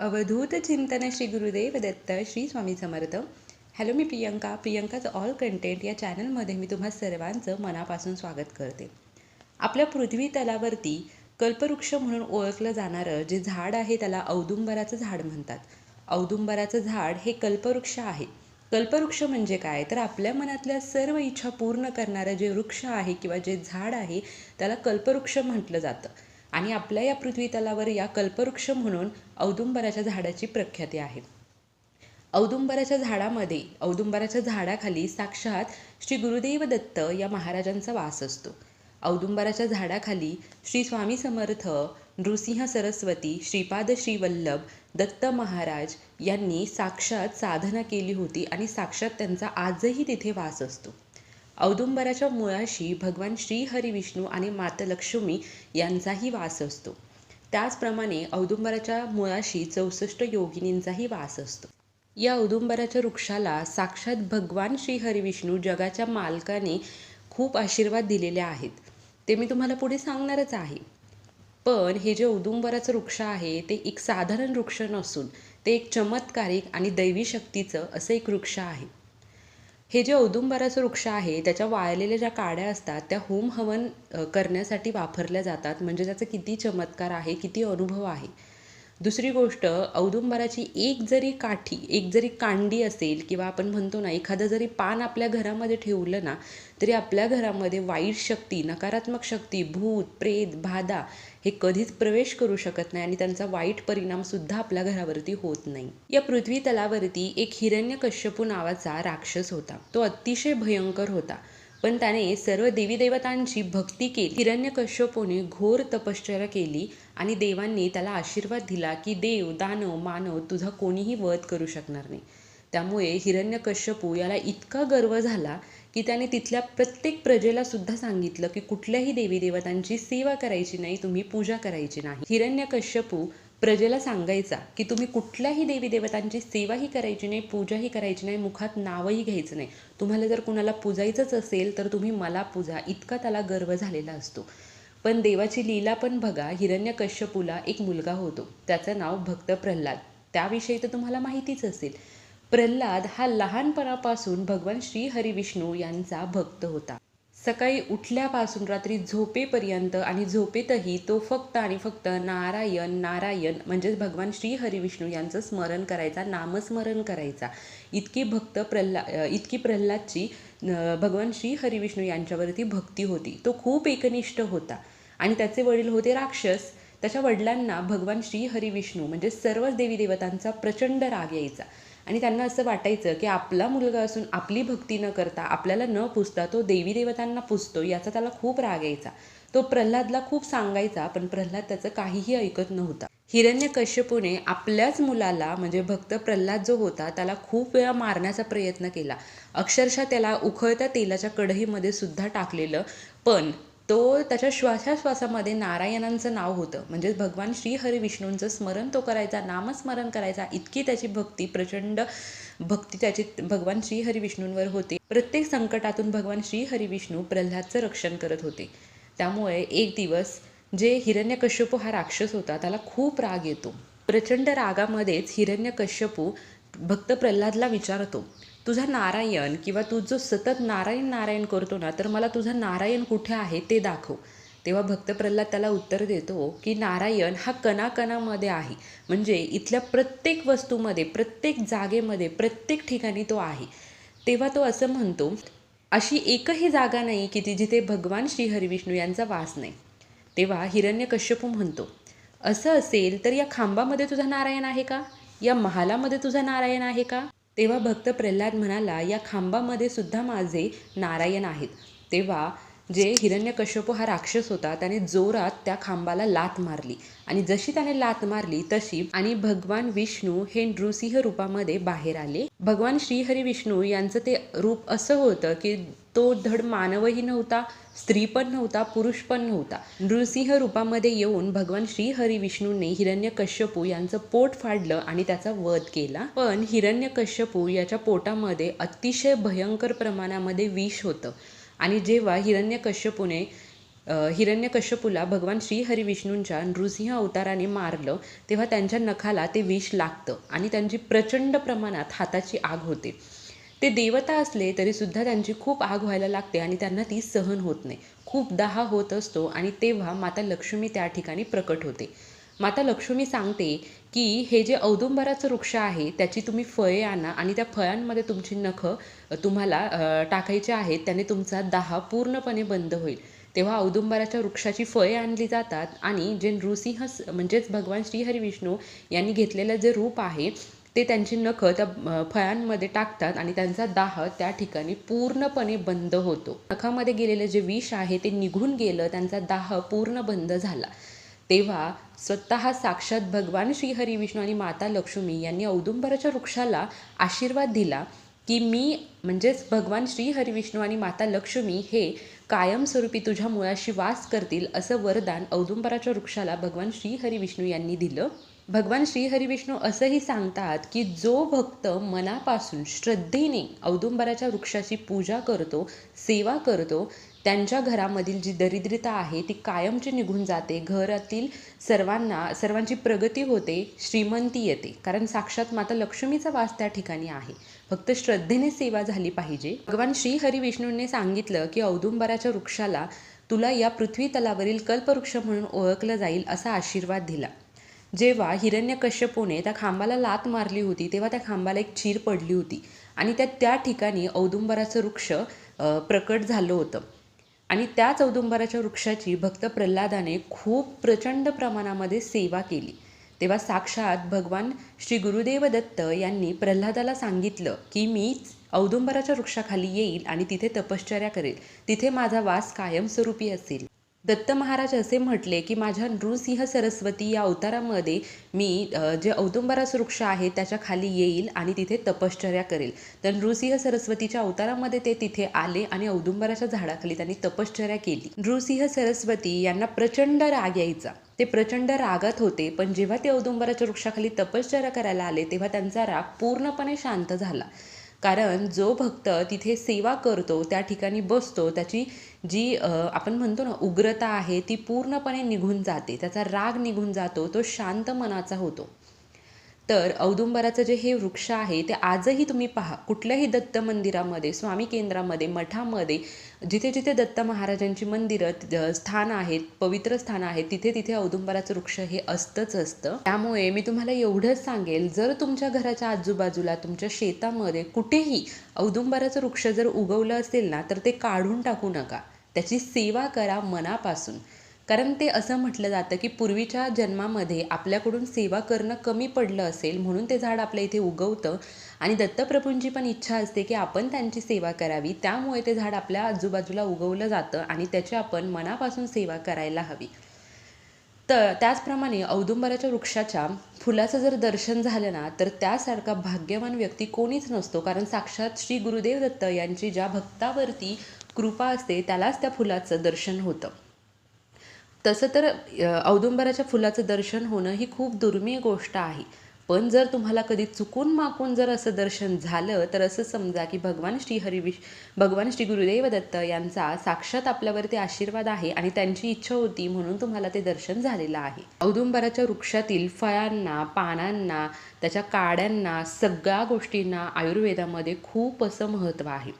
अवधूत चिंतन श्री गुरुदेव दत्त श्री स्वामी समर्थ. हॅलो मी प्रियंका. प्रियंकाचं ऑल कंटेंट या चॅनलमध्ये मी तुम्हा सर्वांचं मनापासून स्वागत करते. आपल्या पृथ्वी तलावरती कल्पवृक्ष म्हणून ओळखलं जाणारं जे झाड आहे त्याला औदुंबराचं झाड म्हणतात. औदुंबराचं झाड हे कल्पवृक्ष आहे. कल्पवृक्ष म्हणजे काय? तर आपल्या मनातल्या सर्व इच्छा पूर्ण करणारं जे वृक्ष आहे किंवा जे झाड आहे त्याला कल्पवृक्ष म्हटलं जातं. आणि आपल्या या पृथ्वी तलावर या कल्पवृक्ष म्हणून औदुंबराच्या झाडाची प्रख्याती आहे. औदुंबराच्या झाडामध्ये औदुंबराच्या झाडाखाली साक्षात श्री गुरुदेव दत्त या महाराजांचा वास असतो. औदुंबराच्या झाडाखाली श्री स्वामी समर्थ नृसिंह सरस्वती श्रीपाद श्रीवल्लभ दत्त महाराज यांनी साक्षात साधना केली होती आणि साक्षात त्यांचा आजही तिथे वास असतो. औदुंबराच्या मुळाशी भगवान श्रीहरी विष्णू आणि माता लक्ष्मी यांचाही वास असतो. त्याचप्रमाणे औदुंबराच्या मुळाशी चौसष्ट योगिनींचाही वास असतो. या औदुंबराच्या वृक्षाला साक्षात भगवान श्री हरिविष्णू जगाच्या मालकाने खूप आशीर्वाद दिलेले आहेत. ते मी तुम्हाला पुढे सांगणारच आहे. पण हे जे औदुंबराचं वृक्ष आहे ते एक साधारण वृक्ष नसून ते एक चमत्कारिक आणि दैवी शक्तीचं असं एक वृक्ष आहे. हे जे औदुंबराचं वृक्ष आहे त्याच्या वाळलेल्या ज्या काड्या असतात त्या होम हवन करण्यासाठी वापरल्या जातात. म्हणजे त्याचा किती चमत्कार आहे किती अनुभव आहे. दुसरी गोष्ट औदुंबराची एक जरी काठी एक जरी कांडी असेल किंवा आपण म्हणतो ना एखादं जरी पान आपल्या घरामध्ये ठेवलं ना तरी आपल्या घरामध्ये वाईट शक्ती नकारात्मक शक्ती भूत प्रेत बाधा हे कधीच प्रवेश करू शकत नाही आणि त्यांचा वाईट परिणामसुद्धा आपल्या घरावरती होत नाही. या पृथ्वी तलावरती एक हिरण्यकश्यपू नावाचा राक्षस होता. तो अतिशय भयंकर होता. पण त्याने सर्व देवी देवतांची भक्ती केली. हिरण्यकश्यपूने घोर तपश्चर्या केली आणि देवांनी त्याला आशीर्वाद दिला की देव दानव मानव तुझा कोणीही वध करू शकणार नाही. त्यामुळे हिरण्यकश्यपू याला इतका गर्व झाला की त्याने तिथल्या प्रत्येक प्रजेला सुद्धा सांगितलं की कुठल्याही देवी देवतांची सेवा करायची नाही तुम्ही पूजा करायची नाही. हिरण्यकश्यपू प्रजेला सांगायचा की तुम्ही कुठल्याही देवी देवतांची सेवाही करायची नाही पूजाही करायची नाही मुखात नावही घ्यायचं नाही. तुम्हाला जर कुणाला पूजायचंच असेल तर तुम्ही मला पूजा. इतका त्याला गर्व झालेला असतो. पण देवाची लीला पण बघा हिरण्यकश्यपूला एक मुलगा होतो. त्याचं नाव भक्त प्रल्हाद. त्याविषयी तर तुम्हाला माहितीच असेल. प्रल्हाद हा लहानपणापासून भगवान श्री हरिविष्णू यांचा भक्त होता. सकाळी उठल्यापासून रात्री झोपेपर्यंत आणि झोपेतही तो फक्त आणि फक्त नारायण नारायण म्हणजेच भगवान श्री हरिविष्णू यांचं स्मरण करायचा नामस्मरण करायचा. इतकी भक्त प्रल्हा इतकी प्रल्हादची भगवान श्री हरिविष्णू यांच्यावरती भक्ती होती. तो खूप एकनिष्ठ होता. आणि त्याचे वडील होते राक्षस. त्याच्या वडिलांना भगवान श्री हरिविष्णू म्हणजे सर्वच देवी देवतांचा प्रचंड राग यायचा. आणि त्यांना असं वाटायचं की आपला मुलगा असून आपली भक्ती न करता आपल्याला न पुजता तो देवी देवतांना पुजतो याचा त्याला खूप राग यायचा. तो प्रल्हादला खूप सांगायचा पण प्रल्हाद त्याचं काहीही ऐकत नव्हता. हिरण्य कश्यपूने आपल्याच मुलाला म्हणजे भक्त प्रल्हाद जो होता त्याला खूप वेळा मारण्याचा प्रयत्न केला. अक्षरशः त्याला उखळत्या तेलाच्या कढईमध्ये सुद्धा टाकलेलं. पण तो त्याच्या श्वासाश्वासामध्ये नारायणांचं नाव होतं. म्हणजेच भगवान श्री हरिविष्णूंचं स्मरण तो करायचा नामस्मरण करायचा. इतकी त्याची भक्ती प्रचंड भक्ती त्याची भगवान श्री हरिविष्णूंवर होते. प्रत्येक संकटातून भगवान श्री हरिविष्णू प्रल्हादचं रक्षण करत होते. त्यामुळे एक दिवस जे हिरण्यकश्यपू हा राक्षस होता त्याला खूप राग येतो. प्रचंड रागामध्येच हिरण्यकश्यपू भक्त प्रल्हादला विचारतो तुझा नारायण किंवा तू जो सतत नारायण नारायण करतो ना तर मला तुझा नारायण कुठे आहे ते दाखव. तेव्हा भक्त प्रल्हाद त्याला उत्तर देतो की नारायण हा कणाकणामध्ये आहे. म्हणजे इथल्या प्रत्येक वस्तूमध्ये प्रत्येक जागेमध्ये प्रत्येक ठिकाणी तो आहे. तेव्हा तो असं म्हणतो अशी एकही जागा नाही की ती जिथे भगवान श्री हरिविष्णू यांचा वास नाही. तेव्हा हिरण्यकश्यपू म्हणतो असं असेल तर या खांबामध्ये तुझा नारायण आहे का? या महालामध्ये तुझा नारायण आहे का? तेव्हा भक्त प्रल्हाद म्हणाला या खांबामध्ये सुद्धा माझे नारायण आहेत. तेव्हा जे हिरण्यकश्यप हा राक्षस होता त्याने जोरात त्या खांबाला लात मारली. आणि जशी त्याने लात मारली तशी आणि भगवान विष्णू हे नृसिंह रूपामध्ये बाहेर आले. भगवान श्रीहरी विष्णू यांचं ते रूप असं होतं की तो धड मानवही नव्हता स्त्री पण नव्हता पुरुष पण नव्हता. नृसिंह रूपामध्ये येऊन भगवान श्री हरी हिरण्यकश्यपू यांचं पोट फाडलं आणि त्याचा वध केला. पण हिरण्यकश्यपू याच्या पोटामध्ये अतिशय भयंकर प्रमाणामध्ये विष होतं. आणि जेव्हा हिरण्यकश्यपूने हिरण्यकश्यपूला भगवान श्री हरिविष्णूंच्या नृसिंह अवताराने मारलं तेव्हा त्यांच्या नखाला ते विष लागतं आणि त्यांची प्रचंड प्रमाणात हाताची आग होते. ते देवता असले तरीसुद्धा त्यांची खूप आग व्हायला लागते आणि त्यांना ती सहन होत नाही. खूप दाह होत असतो आणि तेव्हा माता लक्ष्मी त्या ठिकाणी प्रकट होते. माता लक्ष्मी सांगते की हे जे औदुंबराचं वृक्ष आहे त्याची तुम्ही फळे आणा आणि त्या फळांमध्ये तुमची नखं तुम्हाला टाकायचे आहेत त्याने तुमचा दाह पूर्णपणे बंद होईल. तेव्हा औदुंबराच्या वृक्षाची फळे आणली जातात आणि जे नृसिंह म्हणजेच भगवान श्रीहरी विष्णू यांनी घेतलेलं जे रूप आहे ते त्यांची नखं त्या फळांमध्ये टाकतात आणि त्यांचा दाह त्या ठिकाणी पूर्णपणे बंद होतो. नखामध्ये गेलेलं जे विष आहे ते निघून गेलं त्यांचा दाह पूर्ण बंद झाला. तेव्हा स्वतः साक्षात भगवान श्रीहरी विष्णू आणि माता लक्ष्मी यांनी औदुंबराच्या वृक्षाला आशीर्वाद दिला की मी म्हणजेच भगवान श्री हरिविष्णू आणि माता लक्ष्मी हे कायमस्वरूपी तुझ्या मुळाशी वास करतील असं वरदान औदुंबराच्या वृक्षाला भगवान श्री हरिविष्णू यांनी दिलं. भगवान श्री हरिविष्णू असंही सांगतात की जो भक्त मनापासून श्रद्धेने औदुंबराच्या वृक्षाची पूजा करतो सेवा करतो त्यांच्या घरामधील जी दरिद्रता आहे ती कायमची निघून जाते. घरातील सर्वांना सर्वांची प्रगती होते श्रीमंती येते. कारण साक्षात माता लक्ष्मीचा वास त्या ठिकाणी आहे. फक्त श्रद्धेने सेवा झाली पाहिजे. भगवान श्री हरिविष्णूंनी सांगितलं की औदुंबराच्या वृक्षाला तुला या पृथ्वी तलावरील कल्पवृक्ष म्हणून ओळखलं जाईल असा आशीर्वाद दिला. जेव्हा हिरण्यकश्यपूने त्या खांबाला लात मारली होती तेव्हा त्या खांबाला एक चीर पडली होती आणि त्या त्या ठिकाणी औदुंबराचं वृक्ष प्रकट झालं होतं. आणि त्याच औदुंबराच्या वृक्षाची भक्त प्रल्हादाने खूप प्रचंड प्रमाणामध्ये सेवा केली. तेव्हा साक्षात भगवान श्री गुरुदेव दत्त यांनी प्रल्हादाला सांगितलं की मीच औदुंबराच्या वृक्षाखाली येईल आणि तिथे तपश्चर्या करेल. तिथे माझा वास कायमस्वरूपी असेल. दत्त महाराज असे म्हटले की माझ्या नृसिंह सरस्वती या अवतारामध्ये मी जे औदुंबराचं वृक्ष आहे त्याच्याखाली येईल आणि तिथे तपश्चर्या करेल. तर नृसिंह सरस्वतीच्या अवतारामध्ये ते तिथे आले आणि औदुंबराच्या झाडाखाली त्यांनी तपश्चर्या केली. नृसिंह सरस्वती यांना प्रचंड राग यायचा. ते प्रचंड रागात होते पण जेव्हा ते औदुंबराच्या वृक्षाखाली तपश्चर्या करायला आले तेव्हा त्यांचा राग पूर्णपणे शांत झाला. कारण जो भक्त तिथे सेवा करतो त्या ठिकाणी बसतो त्याची जी आपण म्हणतो ना उग्रता आहे ती पूर्णपणे निघून जाते. त्याचा राग निघून जातो तो शांत मनाचा होतो. तर औदुंबराचं जे हे वृक्ष आहे ते आजही तुम्ही पहा. कुठल्याही दत्त मंदिरामध्ये स्वामी केंद्रामध्ये मठामध्ये जिथे जिथे दत्त महाराजांची मंदिरं स्थान आहेत पवित्र स्थान आहेत तिथे तिथे औदुंबराचं वृक्ष हे असतंच असतं. त्यामुळे मी तुम्हाला एवढंच सांगेल जर तुमच्या घराच्या आजूबाजूला तुमच्या शेतामध्ये कुठेही औदुंबराचं वृक्ष जर उगवलं असेल ना तर ते काढून टाकू नका. त्याची सेवा करा मनापासून. कारण ते असं म्हटलं जातं की पूर्वीच्या जन्मामध्ये आपल्याकडून सेवा करणं कमी पडलं असेल म्हणून ते झाड आपल्या इथे उगवतं. आणि दत्तप्रभूंची पण इच्छा असते की आपण त्यांची सेवा करावी. त्यामुळे ते झाड आपल्या आजूबाजूला उगवलं जातं आणि त्याची आपण मनापासून सेवा करायला हवी. तर त्याचप्रमाणे औदुंबराच्या वृक्षाच्या फुलाचं जर दर्शन झालं ना तर त्यासारखा भाग्यवान व्यक्ती कोणीच नसतो. कारण साक्षात श्री गुरुदेव दत्त यांची ज्या भक्तावरती कृपा असते त्यालाच त्या फुलाचं दर्शन होतं. तसं तर औदुंबराच्या फुलाचं दर्शन होणं ही खूप दुर्मिळ गोष्ट आहे. पण जर तुम्हाला कधी चुकून माकून जर असं दर्शन झालं तर असं समजा की भगवान श्री हरिविश भगवान श्री गुरुदेव दत्त यांचा साक्षात आपल्यावरती आशीर्वाद आहे आणि त्यांची इच्छा होती म्हणून तुम्हाला ते दर्शन झालेलं आहे. औदुंबराच्या वृक्षातील फळांना पानांना त्याच्या काड्यांना सगळ्या गोष्टींना आयुर्वेदामध्ये खूप असं महत्त्व आहे.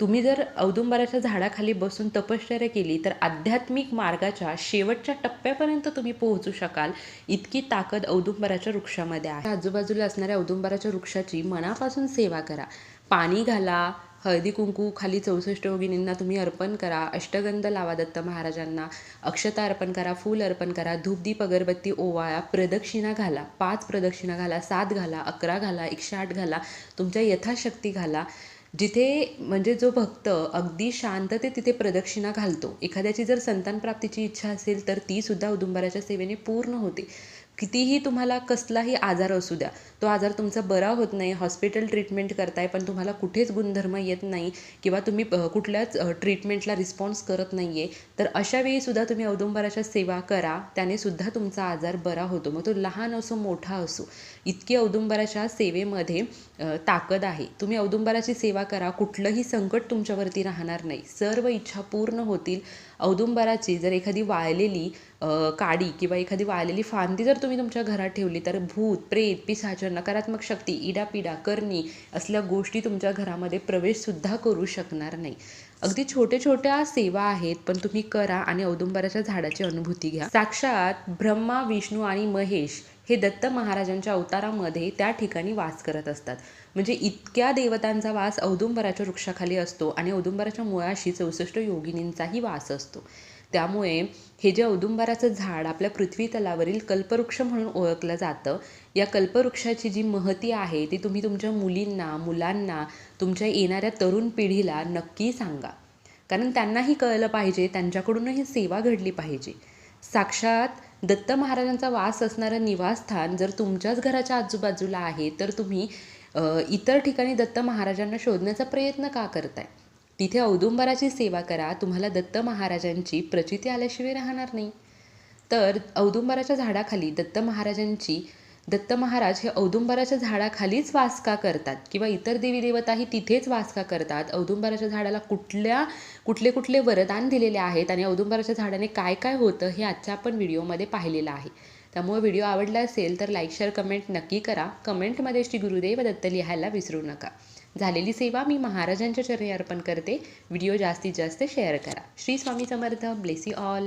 तुम्ही जर औदुंबराच्या झाडाखाली बसून तपश्चर्या केली तर आध्यात्मिक मार्गाच्या शेवटच्या टप्प्यापर्यंत तुम्ही पोहोचू शकाल. इतकी ताकद औदुंबराच्या वृक्षामध्ये आहे. आजूबाजूला असणाऱ्या औदुंबराच्या वृक्षाची मनापासून सेवा करा. पाणी घाला हळदी कुंकू खाली चौसष्ट योगिनींना तुम्ही अर्पण करा अष्टगंध लावा दत्त महाराजांना अक्षता अर्पण करा फूल अर्पण करा धूपदीप अगरबत्ती ओवाळा प्रदक्षिणा घाला पाच प्रदक्षिणा घाला सात घाला अकरा घाला एकशे आठ घाला तुमच्या यथाशक्ती घाला. जिथे म्हणजे जो भक्त अगदी शांतते तिथे प्रदक्षिणा घालतो. एखाद्याची जर संतान प्राप्तीची इच्छा असेल तर ती सुद्धा औदुंबराच्या सेवेने पूर्ण होते. कितीही तुम्हाला कसलाही आजार असू द्या तो आजार तुमचा बरा होत नाही हॉस्पिटल ट्रीटमेंट करताय पण तुम्हाला कुठेच गुणधर्म येत नाही किंवा तुम्ही कुठल्याच ट्रीटमेंटला रिस्पॉन्स करत नाही आहे तर अशावेळीसुद्धा तुम्ही औदुंबराच्या सेवा करा त्याने सुद्धा तुमचा आजार बरा होतो. मग तो लहान असो मोठा असो इतकी औदुंबराच्या सेवेमध्ये ताकद आहे. तुम्ही औदुंबराची सेवा करा कुठलंही संकट तुमच्यावरती राहणार नाही. सर्व इच्छा पूर्ण होतील. औदुंबराची जर एखादी वाळलेली काडी किंवा एखादी वाळलेली फांदी जर तुम्ही तुमच्या घरात ठेवली तर भूत प्रेत पिशाच नकारात्मक शक्ती इडापिडा करणी असल्या गोष्टी तुमच्या घरामध्ये प्रवेशसुद्धा करू शकणार नाही. अगदी छोट्या छोट्या सेवा आहेत पण तुम्ही करा आणि औदुंबराच्या झाडाची अनुभूती घ्या. साक्षात ब्रह्मा विष्णू आणि महेश हे दत्त महाराजांच्या अवतारामध्ये त्या ठिकाणी वास करत असतात. म्हणजे इतक्या देवतांचा वास औदुंबराच्या वृक्षाखाली असतो आणि औदुंबराच्या मुळाशी चौसष्ट योगिनींचाही वास असतो. त्यामुळे हे जे औदुंबराचं झाड आपल्या पृथ्वी तलावरील कल्पवृक्ष म्हणून ओळखलं जातं या कल्पवृक्षाची जी महती आहे ती तुम्ही तुमच्या मुलींना मुलांना तुमच्या येणाऱ्या तरुण पिढीला नक्की सांगा. कारण त्यांनाही कळलं पाहिजे त्यांच्याकडूनही सेवा घडली पाहिजे. साक्षात दत्त महाराजांचा वास असणारं निवासस्थान जर तुमच्याच घराच्या आजूबाजूला आहे तर तुम्ही इतर ठिकाणी दत्त महाराजांना शोधण्याचा प्रयत्न का करताय? तिथे औदुंबराची सेवा करा तुम्हाला दत्त महाराजांची प्रचिती आल्याशिवाय राहणार नाही. तर औदुंबराच्या झाडाखाली दत्त महाराजांची दत्त महाराज हे औदुंबराच्या झाडाखालीच वास का करतात किंवा इतर देवी देवताही तिथेच वास का करतात. औदुंबराच्या झाडाला कुठल्या कुठले कुठले वरदान दिलेले आहेत आणि औदुंबराच्या झाडाने काय काय होतं हे आजच्या आपण व्हिडिओमध्ये पाहिलेलं आहे. त्यामुळे व्हिडिओ आवडला असेल तर लाईक शेअर कमेंट नक्की करा. कमेंटमध्ये श्री गुरुदेव दत्त लिहायला विसरू नका. झालेली सेवा मी महाराजांच्या चरणी अर्पण करते. व्हिडिओ जास्तीत जास्त शेअर करा. श्री स्वामी समर्थ. Bless all